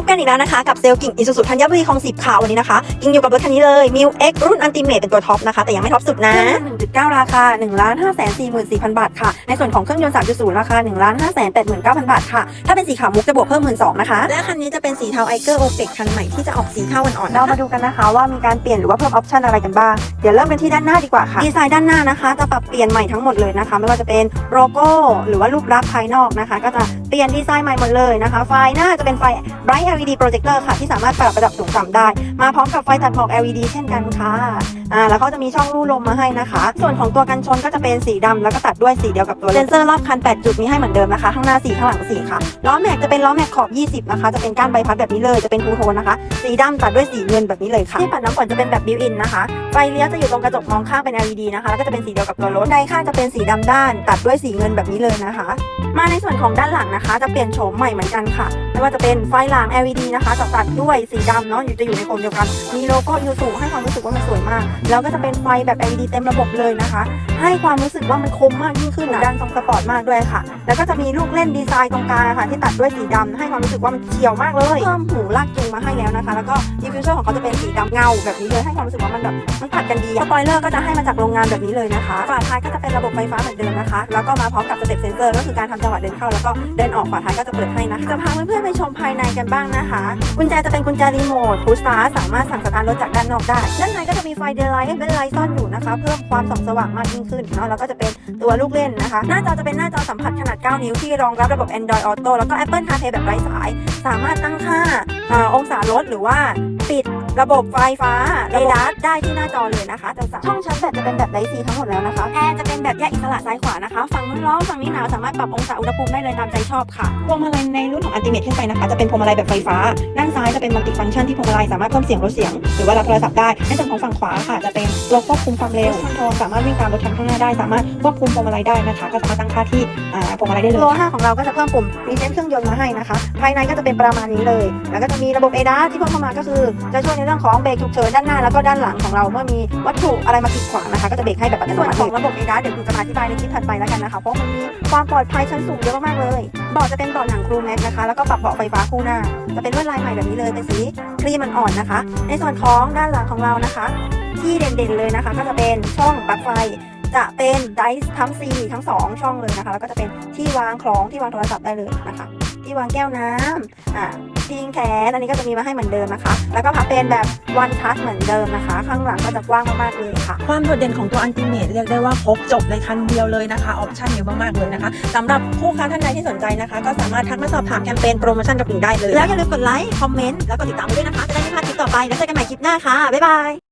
บกันอีกแล้วนะคะ กับเซลล์กิ่งอิซูซุธัญบุรีคลองสิบค่ะ วันนี้นะคะ กิ่งอยู่กับรถคันนี้เลยมิวเอ็กรุ่นอันติเมทเป็นตัวท็อปนะคะ แต่ยังไม่ท็อปสุดนะ1.9 ราคา1ล้าน5แสน44,000 บาทค่ะ ในส่วนของเครื่องยนต์ 3.0 ราคา1ล้าน5แสน89,000 บาทค่ะ ถ้าเป็นสีขาวมุกจะบวกเพิ่ม 12,000นะคะ และคันนี้จะเป็นสีเทาไอเกอร์โอเปกคันใหม่ที่จะออกสีเทาอ่อนๆเรามาดูกันนะคะว่ามีการเปลี่ยนหรือว่าเพิ่มออปชันอะไรกันบ้างเดี๋ยวเริ่มกันที่ด้านหน้าดีกว่าค่ะดีไซน์ด้านหน้านะคะจะปรับเปลี่ยนใหม่ทั้งหมดเลยนะคะ ไม่ว่าจะเป็นโลโก้หรือว่ารูปลักษณ์ภายนอกนะคะ ก็จะเปลี่ยนดีไซน์ใหม่หมดเลยนะคะ ไฟหน้าจะเป็นไฟ Bright LED Projector ค่ะ ที่สามารถปรับระดับสูงต่ำได้ มาพร้อมกับไฟตัดหมอก LED เช่นกันค่ะอ่าแล้วก็จะมีช่องรูลมมาให้นะคะ ส่วนของตัวกันชนก็จะเป็นสีดำแล้วก็ตัดด้วยสีเดียวกับตัวเซนเซอร์รอบคัน 8 จุดมีให้เหมือนเดิมนะคะ ข้างหน้า4ข้างหลัง4ค่ะล้อแม็กจะเป็นล้อแม็กขอบ 20 นะคะ จะเป็นก้านใบพัดแบบนี้เลยจะเป็นทูโทนนะคะ สีดำตัดด้วยสีเงินแบบนี้เลยค่ะที่ปัดน้ำฝนจะเป็นแบบบิวอินนะคะไฟเลี้ยวจะอยู่ตรงกระจกมองข้างเป็น LED นะคะแล้วก็จะเป็นสีเดียวกับตัวรถในข้างจะเป็นสีดำด้าน ตัดด้วยสีเงินแบบนี้เลยนะคะ มาในส่วนของด้านหลังนะคะ จะเปลี่ยนโฉมใหม่เหมือนกันค่ะ ไม่ว่าจะเป็นไฟหลัง LED นะคะจะตัดด้วยสีดำเนาะอยู่จะอยู่ในโคมเดียวกัน มีโลโก้ยูสูให้ความรู้สึกว่ามันสวยมาก แล้วก็จะเป็นไฟแบบ LED เต็มระบบเลยนะคะ ให้ความรู้สึกว่ามันคมมากยิ่งขึ้นนะด้านทรงสปอร์ตมากด้วยค่ะ แล้วก็จะมีลูกเล่นดีไซน์ตรงกลางค่ะ ที่ตัดด้วยสีดำให้ความรู้สึกว่ามันเฉียวมากเลยเพิ่มหูลากจูงมาให้แล้วนะคะ แล้วก็ดิฟฟิวเซอร์ของเขาจะเป็นสีดำเงาแบบนี้เลยให้ความรู้สึกว่ามันแบบมันตัดกันดีสปอยเลอร์ก็จะให้มาจากโรงงานแบบนี้เลยนะคะฝาท้ายก็จะเป็นระบบไฟฟ้าเหมือนเดิมนะคะ แล้วก็มาพร้อมกับสเต็ปเซนเซอร์ก็คือการทำจังหวะเดินเข้าแล้วก็เดินออกฝาท้ายก็จะเปิดให้นะคะจะพาเพื่อนๆไปชมภายในกันบ้างนะคะ กุญแจจะเป็นกุญแจรีโมทพุชสตาร์สามารถสั่งสตาร์ทรถจากด้านนอกได้ ด้านในก็จะมีไฟเดย์ไลท์เป็นไลท์ซ่อนอยู่นะคะ เพิ่มความส่องสว่างมากยิ่งขึ้นเนาะแล้วก็จะเป็นตัวลูกเล่นนะคะ หน้าจอจะเป็นหน้าจอสัมผัสขนาด 9 นิ้วที่รองรับระบบ Android Auto แล้วก็ Apple CarPlay แบบไร้สาย สามารถตั้งค่าองศารถหรือว่าปิด ระบบไฟฟ้าเรดาร์ได้ที่หน้าจอเลยนะคะแต่ช่องชาร์จแบตจะเป็นแบบไร้สีทั้งหมดแล้วนะคะแอร์จะเป็นแบบแยกอิสระซ้ายขวานะคะฝั่งนู้นร้อนฝั่งนี้หนาวสามารถปรับองศาอุณหภูมิได้เลยตามใจชอบค่ะพวงมาลัยในรุ่นของ Ultimate ขึ้นไปนะคะ จะเป็นพวงมาลัยแบบไฟฟ้า ด้านซ้ายจะเป็นมัลติฟังก์ชันที่พวงมาลัยสามารถเพิ่มเสียงลดเสียง หรือว่ารับโทรศัพท์ได้ในส่วนของฝั่งขวาค่ะจะเป็นตัวควบคุมความเร็วคอนโทรลสามารถวิ่งตามรถคันข้างหน้าได้ สามารถควบคุมพวงมาลัยได้นะคะ ก็สามารถตั้งค่าที่อ่าพวงมาลัยได้เลยตัว5ของเราก็จะเพิ่มปุ่มรีเซ็ตเครื่องยนต์มาให้นะคะ ภายในก็จะเป็นประมาณนี้เลย แล้วก็จะมีระบบ ADAS ที่เพิ่มเข้ามาก็คือจะช่วยในเรื่องของเบรกฉุกเฉินด้านหน้าแล้วก็ด้านหลังของเราเมื่อมีวัตถุอะไรมากีดขวางนะคะก็จะเบรกให้แบบอัตโนมัติส่วนของระบบ ADAS เดี๋ยวคุณจะมาอธิบายในคลิปถัดไปแล้วกันนะคะเพราะมันมีความปลอดภัยชั้นสูงเยอะมากๆเลยเบาะจะเป็นเบาะหนังครูแม็กนะคะแล้วก็ปรับเบาะไฟฟ้าคู่หน้า จะเป็นลวดลายใหม่แบบนี้เลยเป็นสีครีมอ่อนๆนะคะ ในส่วนของด้านหลังของเรานะคะ ที่เด่นๆเลยนะคะ ก็จะเป็นช่องปลั๊กไฟ จะเป็นไดส์ทั้ง4ทั้ง 2 ช่องเลยนะคะ แล้วก็จะเป็นที่วางของที่วางโทรศัพท์ได้เลยนะคะ ที่วางแก้วน้ำอ่าพิงแขนอันนี้ก็จะมีมาให้เหมือนเดิมนะคะ แล้วก็พับเป็นแบบ one touch เหมือนเดิมนะคะ ข้างหลังก็จะกว้างมากๆเลยค่ะ ความโดดเด่นของตัวอันติเม e เรียกได้ว่าครบจบในคันเดียวเลยนะคะออปชั่นเยอะมากๆเลยนะคะสำหรับผู้ค้าท่านใดที่สนใจนะคะ ก็สามารถทักมาสอบถามแคมเปญโปรโมชั่นกับหญิงได้เลย แล้วอย่าลืมกดไลค์คอมเมนต์แล้วก็ติดตามด้วยนะคะ จะได้ไม่พลาดคลิปต่อไปแล้วเจอกันใหม่คลิปหน้าค่ะบ๊ายบาย